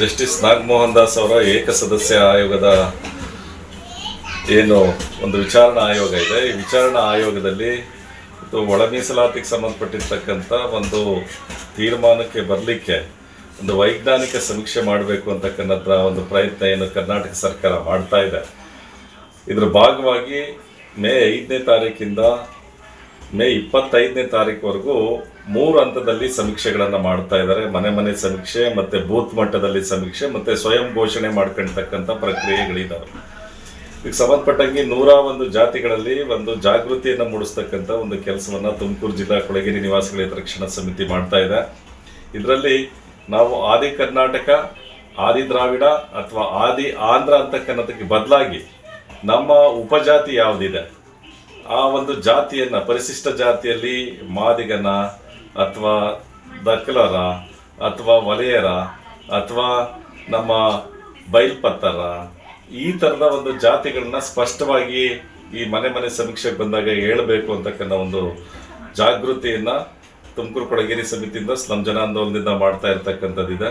Justice Nagamohan Das ಅವರ ಏಕಸದಸ್ಯ ಆಯೋಗದ ಏನು ಒಂದು ವಿಚಾರಣಾ ಆಯೋಗ ಇದೆ. ಈ ವಿಚಾರಣಾ ಆಯೋಗದಲ್ಲಿ ಒಳ ಮೀಸಲಾತಿಗೆ ಸಂಬಂಧಪಟ್ಟಿರ್ತಕ್ಕಂಥ ಒಂದು ತೀರ್ಮಾನಕ್ಕೆ ಬರಲಿಕ್ಕೆ ಒಂದು ವೈಜ್ಞಾನಿಕ ಸಮೀಕ್ಷೆ ಮಾಡಬೇಕು ಅಂತಕ್ಕಂಥ ಒಂದು ಪ್ರಯತ್ನ ಏನು ಕರ್ನಾಟಕ ಸರ್ಕಾರ ಮಾಡ್ತಾ ಇದೆ. ಇದರ ಭಾಗವಾಗಿ ಮೇ ಐದನೇ ತಾರೀಕಿಂದ ಮೇ ಇಪ್ಪತ್ತೈದನೇ ತಾರೀಕುವರೆಗೂ ಮೂರು ಹಂತದಲ್ಲಿ ಸಮೀಕ್ಷೆಗಳನ್ನು ಮಾಡ್ತಾ ಇದ್ದಾರೆ. ಮನೆ ಮನೆ ಸಮೀಕ್ಷೆ ಮತ್ತು ಬೂತ್ ಮಟ್ಟದಲ್ಲಿ ಸಮೀಕ್ಷೆ ಮತ್ತು ಸ್ವಯಂ ಘೋಷಣೆ ಮಾಡ್ಕೊಳ್ತಕ್ಕಂಥ ಪ್ರಕ್ರಿಯೆಗಳಿದ್ದಾವೆ ಈಗ ಸಂಬಂಧಪಟ್ಟಂಗೆ ನೂರ ಒಂದು ಜಾತಿಗಳಲ್ಲಿ ಒಂದು ಜಾಗೃತಿಯನ್ನು ಮೂಡಿಸ್ತಕ್ಕಂಥ ಒಂದು ಕೆಲಸವನ್ನು ತುಮಕೂರು ಜಿಲ್ಲಾ ಕೊಳಗೇರಿ ನಿವಾಸಿಗಳ ಹಿತರಕ್ಷಣಾ ಸಮಿತಿ ಮಾಡ್ತಾ ಇದೆ. ಇದರಲ್ಲಿ ನಾವು ಆದಿ ಕರ್ನಾಟಕ, ಆದಿ ದ್ರಾವಿಡ ಅಥವಾ ಆದಿ ಆಂಧ್ರ ಅಂತಕ್ಕನ್ನೋದಕ್ಕೆ ಬದಲಾಗಿ ನಮ್ಮ ಉಪಜಾತಿ ಯಾವುದಿದೆ? ಆ ಒಂದು ಜಾತಿಯನ್ನ, ಪರಿಶಿಷ್ಟ ಜಾತಿಯಲ್ಲಿ ಮಾದಿಗನ ಅಥವಾ ದಕ್ಕಲರ ಅಥವಾ ವಲಯರ ಅಥವಾ ನಮ್ಮ ಬೈಲ್ಪತ್ತರ ಈ ಥರದ ಒಂದು ಜಾತಿಗಳನ್ನ ಸ್ಪಷ್ಟವಾಗಿ ಈ ಮನೆ ಮನೆ ಸಮೀಕ್ಷೆಗೆ ಬಂದಾಗ ಹೇಳಬೇಕು ಅಂತಕ್ಕಂಥ ಒಂದು ಜಾಗೃತಿಯನ್ನ ತುಮಕೂರು ಕೊಡಗೇರಿ ಸಮಿತಿಯಿಂದ ಸ್ಲಂ ಜನಾಂದೋಲನದಿಂದ ಮಾಡ್ತಾ ಇರ್ತಕ್ಕಂಥದ್ದಿದೆ.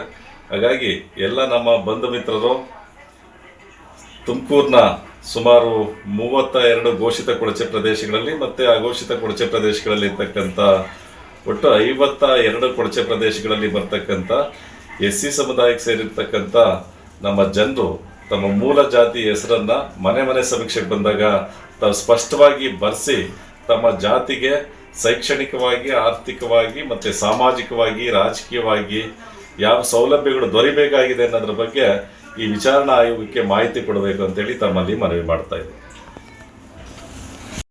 ಹಾಗಾಗಿ ಎಲ್ಲ ನಮ್ಮ ಬಂಧು ಮಿತ್ರರು, ತುಮಕೂರಿನ ಸುಮಾರು ಮೂವತ್ತ ಎರಡು ಘೋಷಿತ ಕೊಳಚೆ ಪ್ರದೇಶಗಳಲ್ಲಿ ಮತ್ತೆ ಅಘೋಷಿತ ಕೊಳಚೆ ಪ್ರದೇಶಗಳಲ್ಲಿ ಇರ್ತಕ್ಕಂಥ ಒಟ್ಟು ಐವತ್ತ ಎರಡು ಕೊಳಚೆ ಪ್ರದೇಶಗಳಲ್ಲಿ ಬರ್ತಕ್ಕಂಥ ಎಸ್ ಸಿ ಸಮುದಾಯಕ್ಕೆ ಸೇರಿರ್ತಕ್ಕಂಥ ನಮ್ಮ ಜನರು, ತಮ್ಮ ಮೂಲ ಜಾತಿ ಹೆಸರನ್ನ ಮನೆ ಮನೆ ಸಮೀಕ್ಷೆಗೆ ಬಂದಾಗ ತಾವು ಸ್ಪಷ್ಟವಾಗಿ ಬರೆಸಿ ತಮ್ಮ ಜಾತಿಗೆ ಶೈಕ್ಷಣಿಕವಾಗಿ, ಆರ್ಥಿಕವಾಗಿ ಮತ್ತೆ ಸಾಮಾಜಿಕವಾಗಿ, ರಾಜಕೀಯವಾಗಿ ಯಾವ ಸೌಲಭ್ಯಗಳು ದೊರೆಯಬೇಕಾಗಿದೆ ಅನ್ನೋದ್ರ ಬಗ್ಗೆ ಈ ವಿಚಾರಣಾ ಆಯೋಗಕ್ಕೆ ಮಾಹಿತಿ ಕೊಡಬೇಕು ಅಂತೇಳಿ ತಮ್ಮಲ್ಲಿ ಮನವಿ ಮಾಡ್ತಾ ಇದ್ದೀನಿ